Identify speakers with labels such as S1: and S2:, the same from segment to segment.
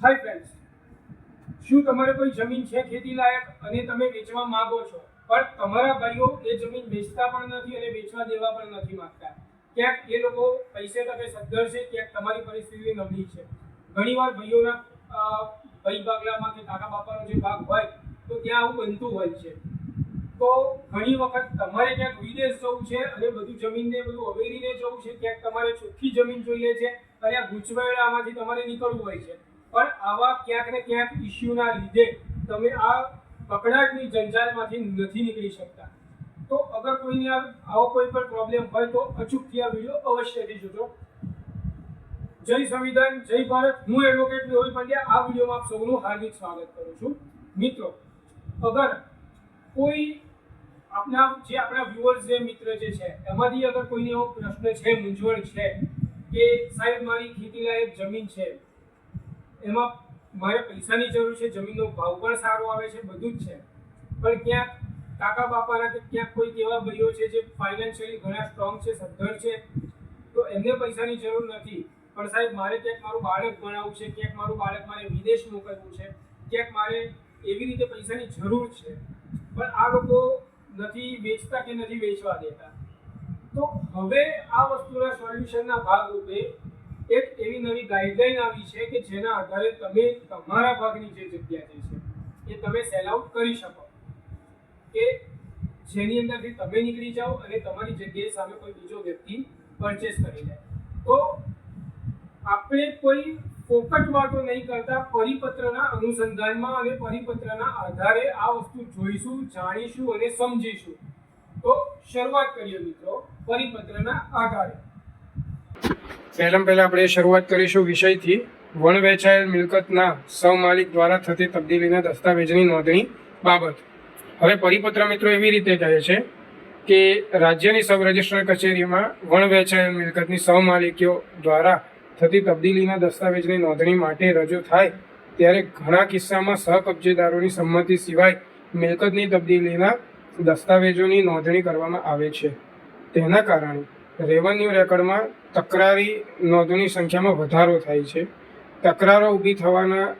S1: Hi friends શું તમારે કોઈ જમીન છે ખેતી લાયક અને તમે વેચવા માંગો છો? પણ તમારા ભાઈઓ એ જમીન વેચતા પણ નથી અને વેચવા દેવા પણ નથી માંગતા. ક્યાંક એ લોકો પૈસે તમે સદ્ધર છે, ક્યાંક તમારી પરિસ્થિતિ નબળી છે. ઘણીવાર ભાઈઓના ભાઈ બાગલામાં કે કાકા બાપાનો જે ભાગ હોય, તો ત્યાં આવું બનતું હોય છે. તો ઘણી વખત તમારે ક્યાંક વિદેશ જવું છે અને બધું જમીનને બધું અવેરીને જવું છે, ક્યાંક તમારે ચોખ્ખી જમીન જોઈએ છે અને આ આમાંથી તમારે નીકળવું હોય છે. પણ આવા ક્યાંક ને ક્યાંક ઇસ્યુના લીધે તમે આ પકડાટની જંજાલમાંથી નથી નીકળી શકતા. તો અગર કોઈને આવો કોઈ પણ પ્રોબ્લેમ હોય તો અચૂકથી આ વીડિયો અવશ્યથી જોજો. જય સંવિધાન, જય ભારત. હું એડવોકેટ મેહુલ પંડ્યા. આ વિડીયોમાં આપ સૌનું હાર્દિક સ્વાગત કરું છું. મિત્રો, અગર કોઈ આપણા જે આપણા વ્યુઅર્સ જે મિત્ર જે છે, એમાંથી અગર કોઈને એવો પ્રશ્ન છે, મૂંઝવણ છે કે સાહેબ, મારી ખેતીલાયક જમીન છે એમાં મારે પૈસાની જરૂર છે, જમીનનો ભાવ પણ સારો આવે છે, બધું જ છે. પણ ક્યાંક કાકા બાપાના કે ક્યાંક કોઈ એવા ભાઈઓ છે જે ફાઇનાન્શિયલી ઘણા સ્ટ્રોંગ છે, સદ્ધર છે, તો એમને પૈસાની જરૂર નથી. પણ સાહેબ, મારે ક્યાંક મારું બાળક ભણાવવું છે, ક્યાંક મારું બાળક મારે વિદેશ મોકલવું છે, ક્યાંક મારે એવી રીતે પૈસાની જરૂર છે. પણ આ લોકો નથી વેચતા કે નથી વેચવા દેતા. તો હવે આ વસ્તુના સોલ્યુશનના ભાગરૂપે એક એવી નવી ગાઈડલાઈન આવી છે કે જેના આધારે તમે તમારા ભાગની જે જગ્યા છે, એ તમે સેલ આઉટ કરી શકો. કે જેની અંદરથી તમે નીકળી જાઓ અને તમારી જગ્યાએ સામે કોઈ બીજો વ્યક્તિ પરચેસ કરી લે. તો આપણે કોઈ ફોકટ વાતો નહીં કરતા, પરિપત્રના અનુસંધાનમાં અને પરિપત્રના આધારે આ વસ્તુ જોઈશું, જાણીશું અને સમજીશું. તો શરૂઆત કરીએ મિત્રો પરિપત્રના આધારે.
S2: પહેલાં પહેલા આપણે શરૂઆત કરીશું વિષયથી. વણ વેચાયેલ મિલકતના સહમાલિક દ્વારા થતી તબદીલીના દસ્તાવેજની નોંધણી બાબત. હવે પરિપત્ર મિત્રો એવી રીતે કહે છે કે રાજ્યની સબ રજિસ્ટ્રાર કચેરીમાં વણ વેચાયેલ મિલકતની સહમાલિકીઓ દ્વારા થતી તબદીલીના દસ્તાવેજની નોંધણી માટે રજૂ થાય ત્યારે ઘણા કિસ્સામાં સહકબજેદારોની સંમતિ સિવાય મિલકતની તબદીલીના દસ્તાવેજોની નોંધણી કરવામાં આવે છે. તેના કારણે રેવન્યુ રેકર્ડમાં તકરારી નોંધોની સંખ્યામાં વધારો થાય છે. તકરારો ઊભી થવાના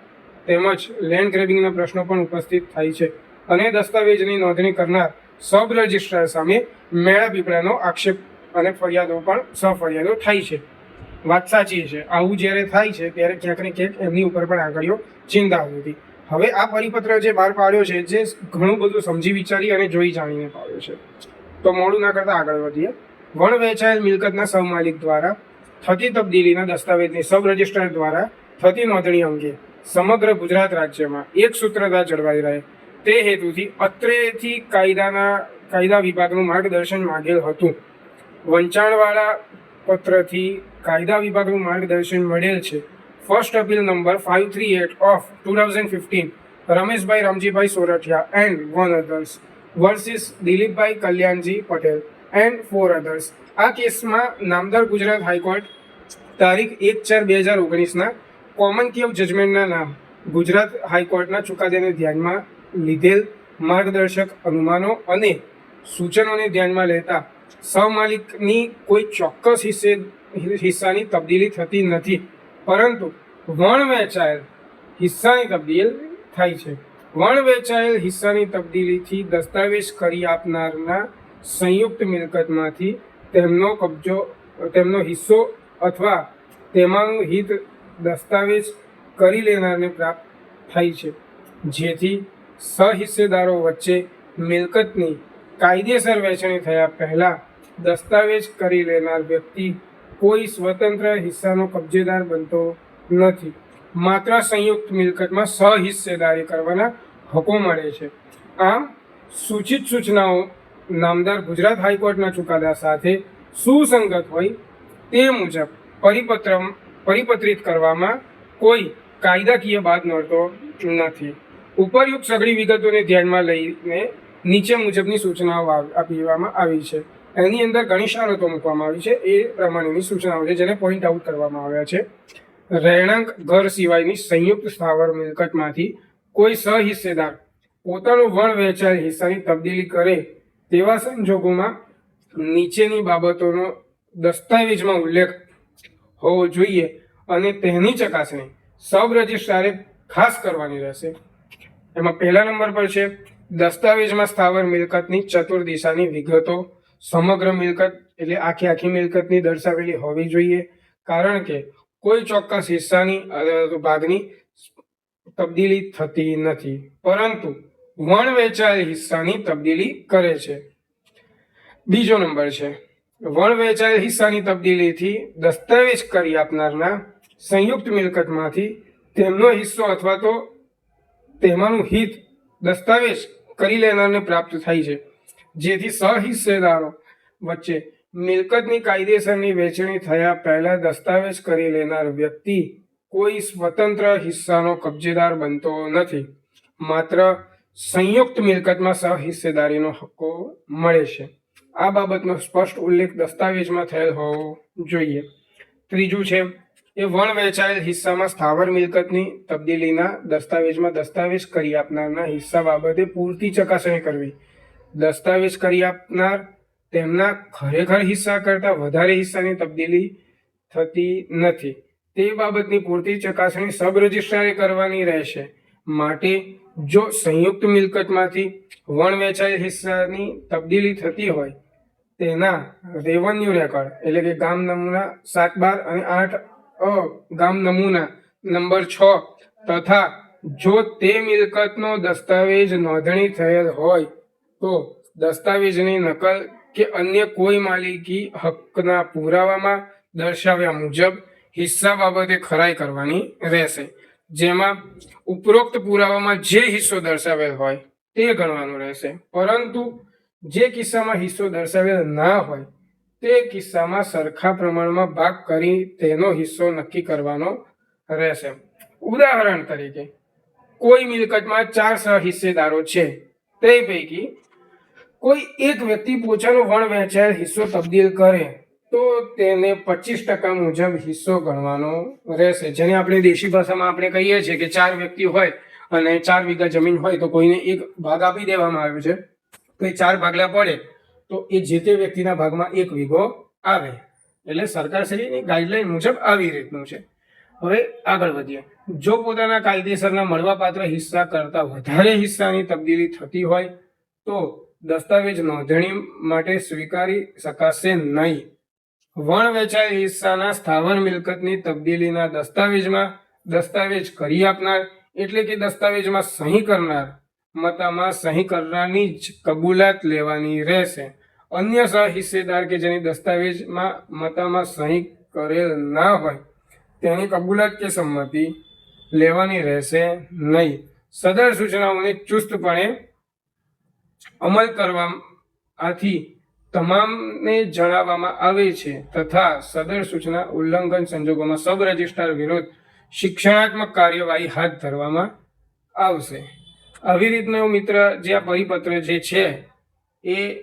S2: તેમજ લેન્ડ ગ્રેબિંગના પ્રશ્નો પણ ઉપસ્થિત થાય છે અને દસ્તાવેજની નોંધણી કરનાર સબ રજિસ્ટ્રાર સામે મેળા પીપળાનો આક્ષેપ અને ફરિયાદો પણ સફરિયાદો થાય છે. વાત સાચી છે. આવું જ્યારે થાય છે ત્યારે ક્યાંક ને ક્યાંક એમની ઉપર પણ આગળીઓ ચિંતા હતી. હવે આ પરિપત્ર જે બહાર પાડ્યો છે, જે ઘણું બધું સમજી વિચારી અને જોઈ જાણીને પાડ્યો છે. તો મોડું ના કરતા આગળ વધીએ. વણ વેચાયેલ મિલકતના સહમાલિક દ્વારા થતી તબદીલીના દસ્તાવેજની સબ રજિસ્ટ્રાર દ્વારા થતી નોંધણી અંગે સમગ્ર ગુજરાત રાજ્યમાં એક સૂત્રતા જળવાઈ રહે. તે હેતુથી અત્રેથી કાયદાના, કાયદા વિભાગનું માર્ગદર્શન માંગેલ હતું. વંચાણવાળા પત્રથી કાયદા વિભાગનું માર્ગદર્શન મળેલ છે. First appeal number five three eight of two thousand fifteen Rameshbhai Ramjibhai Sorathiya and one others versus Dilipbhai Kalyanji Patel and four others આ કેસમાં નામદાર ગુજરાત હાઈકોર્ટ તારીખ એક ચાર બે હજાર ઓગણીસના કોમન કેવ જજમેન્ટના નામ ગુજરાત હાઈકોર્ટના ચુકાદાને ધ્યાનમાં લીધેલ માર્ગદર્શક અનુમાનો અને સૂચનોને ધ્યાનમાં લેતા સહમાલિકની કોઈ ચોક્કસ હિસ્સે હિસ્સાની તબદીલી થતી નથી. પરંતુ વણ વેચાયેલ હિસ્સાની તબદીલ થાય છે. વણ વેચાયેલ હિસ્સાની તબદીલીથી દસ્તાવેજ કરી આપનારના સંયુક્ત મિલકતમાંથી તેમનો કબજો, તેમનો હિસ્સો અથવા તેમાંનું હિત દસ્તાવેજ કરી લેનારને પ્રાપ્ત થાય છે. જેથી સહિસ્સેદારો વચ્ચે મિલકતની કાયદેસર વહેંચણી થયા પહેલાં દસ્તાવેજ કરી લેનાર વ્યક્તિ કોઈ સ્વતંત્ર હિસ્સાનો કબજેદાર બનતો નથી. માત્ર સંયુક્ત મિલકતમાં સહિસ્સેદારી કરવાના હકો મળે છે. આમ, સૂચિત સૂચનાઓ નામદાર ગુજરાત હાઈકોર્ટના ચુકાદા સાથે સુસંગત હોય તે મુજબ પરિપત્ર પરિપત્રિત કરવામાં કોઈ કાયદાકીય બાદ નડતો નથી. ઉપરયુક્ત સઘળી વિગતોને ધ્યાનમાં લઈને નીચે મુજબની સૂચનાઓ આપવામાં આવી છે. એની અંદર ઘણી શરતો મૂકવામાં આવી છે. એ પ્રમાણેની સૂચનાઓ છે, જેને પોઈન્ટ આઉટ કરવામાં આવ્યા છે. રહેણાંક ઘર સિવાયની સંયુક્ત સ્થાવર મિલકતમાંથી કોઈ સહિસ્સેદાર પોતાનો વણ વહેંચાયેલ હિસ્સાની તબદીલી કરે તેવા સંજોગોમાં નીચેની બાબતોનો દસ્તાવેજમાં ઉલ્લેખ હોવો જોઈએ અને તેની ચકાસણી સબ રજિસ્ટ્રારે ખાસ કરવાની રહેશે. એમાં પહેલા નંબર પર છે, દસ્તાવેજમાં સ્થાવર મિલકતની ચતુર દિશાની વિગતો, સમગ્ર મિલકત એટલે આખી આખી મિલકતની દર્શાવેલી હોવી જોઈએ, કારણ કે કોઈ ચોક્કસ હિસ્સાની ભાગની તબદીલી થતી નથી. પરંતુ વણ વેચાયેલ હિસ્સાની તબદીલી કરે છે. બીજો નંબર છે. વણ વેચાયેલ હિસ્સાની તબદીલીથી દસ્તાવેજ કરી આપનારના સંયુક્ત મિલકતમાંથી તેમનો હિસ્સો અથવા તો તેમાંનું હિત દસ્તાવેજ કરી લેનારને પ્રાપ્ત થાય છે. જેથી સહિસ્સેદારો વચ્ચે મિલકતની કાયદેસરની વેચણી થયા પહેલા દસ્તાવેજ કરી લેનાર વ્યક્તિ કોઈ સ્વતંત્ર હિસ્સાનો કબજેદાર બનતો નથી. માત્ર સંયુક્ત મિલકતમાં સહિસ્સેદારીનો હક્કો મળે છે. આ બાબતનો સ્પષ્ટ ઉલ્લેખ દસ્તાવેજમાં થયેલ હોવો જોઈએ. ત્રીજું છે, એ વણ વેચાયેલ હિસ્સામાં સ્થાવર મિલકતની તબદીલીના દસ્તાવેજમાં દસ્તાવેજ કરી આપનારના હિસ્સા બાબતે પૂરતી ચકાસણી કરવી. દસ્તાવેજ કરી આપનાર તેમના ખરેખર હિસ્સા કરતાં વધારે હિસ્સાની તબદીલી થતી નથી. તે બાબતની પૂરતી ચકાસણી સબ રજિસ્ટ્રારે કરવાની રહેશે. માટે જો સંયુક્ત મિલકતમાંથી વણ વેચાયેલ હિસ્સાની તબદીલી થતી હોય, તેના રેવન્યુ રેકોર્ડ એટલે કે ગામ નમૂના સાત બાર અને આઠ અ ગામ નમૂના નંબર છ તથા જો તે મિલકતનો દસ્તાવેજ નોંધણી થયેલ હોય, તો દસ્તાવેજની નકલ કે અન્ય કોઈ માલિકી હકના પુરાવામાં દર્શાવ્યા મુજબ હિસ્સા બાબતે ખરાઈ કરવાની રહેશે. જેમાં ઉપરોક્ત પુરાવામાં જે હિસ્સો દર્શાવેલ હોય તે ગણવાનો રહેશે. પરંતુ જે કિસ્સામાં હિસ્સો દર્શાવેલ ના હોય, તે કિસ્સામાં સરખા પ્રમાણમાં ભાગ કરી તેનો હિસ્સો નક્કી કરવાનો રહેશે. ઉદાહરણ તરીકે, કોઈ મિલકતમાં ચાર હિસ્સેદારો છે, તે પૈકી કોઈ એક વ્યક્તિ પોતાનો વણ વહેંચાયેલ હિસ્સો તબદીલ કરે તો તેને પચીસ ટકા મુજબ હિસ્સો ગણવાનો રહેશે. જેને આપણે દેશી ભાષામાં આપણે કહીએ છીએ કે ચાર વ્યક્તિ હોય અને ચાર વીઘા જમીન હોય તો કોઈને એક ભાગ આપી દેવામાં આવ્યો છે. તો એ ચાર ભાગલા પડે તો એ જે તે વ્યક્તિના ભાગમાં એક વીઘો આવે. એટલે સરકારશ્રીની ગાઈડલાઈન મુજબ આવી રીતનું છે. હવે આગળ વધીએ. જો પોતાના કાયદેસરના મળવાપાત્ર હિસ્સા કરતાં વધારે હિસ્સાની તબદીલી થતી હોય તો દસ્તાવેજ નોંધણી માટે સ્વીકારી શકાશે નહીં. વણ વેચાયેલ હિસ્સાના સ્થાવર મિલકતની તબદીલીના દસ્તાવેજમાં દસ્તાવેજ કરી આપનાર, એટલે કે દસ્તાવેજમાં સહી કરનાર, મતામાં સહી કરનારની જ કબૂલાત લેવાની રહેશે. અન્ય સહિસ્સેદાર કે જેની દસ્તાવેજમાં મતામાં સહી કરેલ ના હોય, તેની કબૂલાત કે સંમતિ લેવાની રહેશે નહીં. સદર સૂચનાઓને ચુસ્તપણે અમલ કરવા આથી તમામને જણાવવામાં આવે છે તથા સદર સૂચના ઉલ્લંઘન સંજોગોમાં સબ રજિસ્ટ્રાર વિરુદ્ધ શિક્ષણાત્મક કાર્યવાહી હાથ ધરવામાં આવશે. આવી રીતનો મિત્ર જે આ પરિપત્ર જે છે એ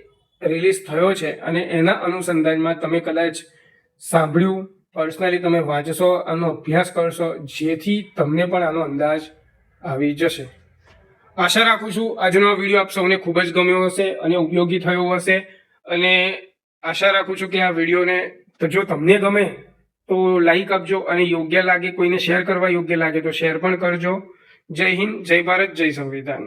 S2: રિલીઝ થયો છે અને એના અનુસંધાનમાં તમે કદાચ સાંભળ્યું પર્સનલી તમે વાંચશો, આનો અભ્યાસ કરશો, જેથી તમને પણ આનો અંદાજ આવી જશે. આશા રાખું છું આજનો વીડિયો આપ સૌને ખૂબ જ ગમ્યો હશે અને ઉપયોગી થયો હશે. અને આશા રાખું છું કે આ વિડીયોને તો જો તમને ગમે તો લાઈક આપજો અને યોગ્ય લાગે કોઈને શેર કરવા યોગ્ય લાગે તો શેર પણ કરજો. જય હિન્દ, જય ભારત, જય સંવિધાન.